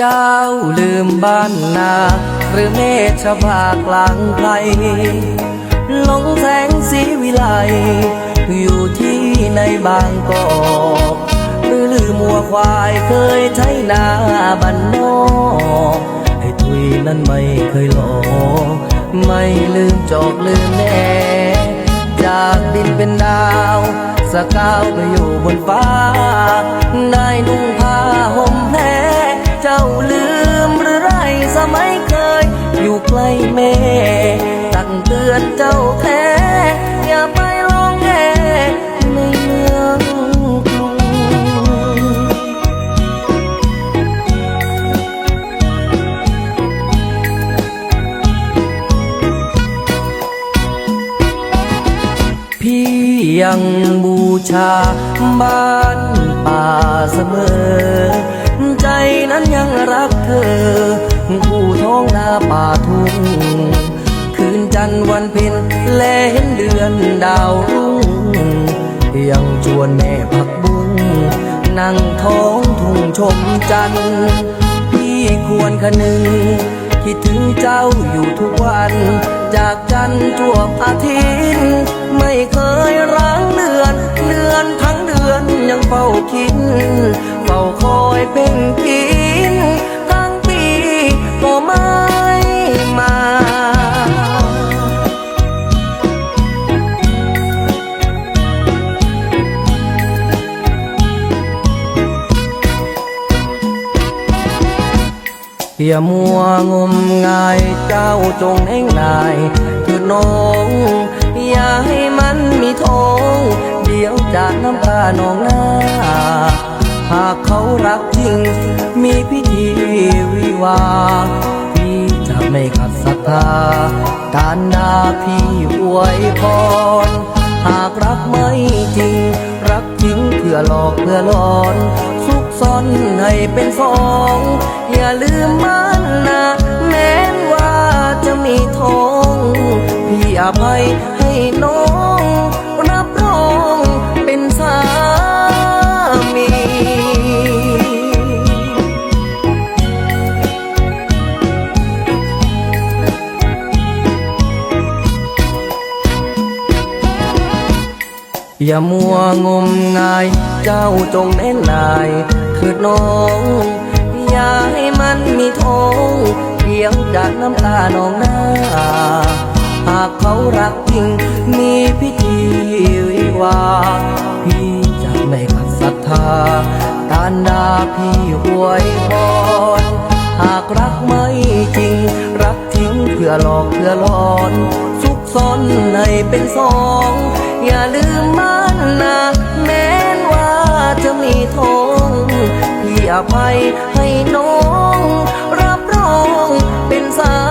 เจ้าลืมบ้านนา หรือเมฆภากลางไพรหลงแสงสีวิไล อยู่ที่ในบางกอกหรือลืมมัวควายเคยใช้นาบันนอกไอ้ทุยนั้นไม่เคยหลอกไม่ลืมจอกลืมแน่จากดินเป็นดาวสกาวไปอยู่บนฟ้า ได้นุ่งผ้าห่มแพราลืมหรือไรสมัยเคย อยู่ใกล้แม่ ตักเตือนเจ้าแท้อย่าไปลองแงในเมืองกรุงพี่ยังบูชาบ้านป่าเสมอ นั้นยังรักเธอ ผู้ท้องนาป่าทุ่ง คืนจันทร์วันเพ็ญแลเห็นเดือนดาวรุ่ง ยังชวนแม่ผักบุ้งนั่งท้องทุ่งชมจันทร์พี่ควรคะนึงคิดถึงเจ้าอยู่ทุกวัน จากจันทร์จวอาทิตย์ อย่ามัวงมงายเจ้าจงแห่งนายคือน้อง อย่าให้มันมีท้องเดี๋ยวจากน้ำตาหนองหน้า หากเขารักจริง มีพิธีวิวา พี่จะไม่ขัดศรัทธา การด่าพี่อวยพร หากรักไม่จริง รักจริงเพื่อหลอกเพื่อหลอน ซ่อนให้เป็นสอง อย่าลืมมันนะแม้ว่าจะมีท้อง พี่อภัยให้น้อง รับรองเป็นสามีอย่ามัวงมงาย เจ้าจงแน่นาย คือน้อง อย่าให้มันมีทงเดียวจากน้ำตาน้องหน้า หากเขารักจริง มีพิธีวิวา พี่จะไม่ขัดศรัทธาการด่าพี่หวยพรหากรักไม่จริง รักทิ้งเพื่อหลอกเพื่อหลอน ซุกซ่อนให้เป็นสอง อย่าลืมมันนะแม้นว่าจะมีท้อง อภัยให้น้อง รับรองเป็นสา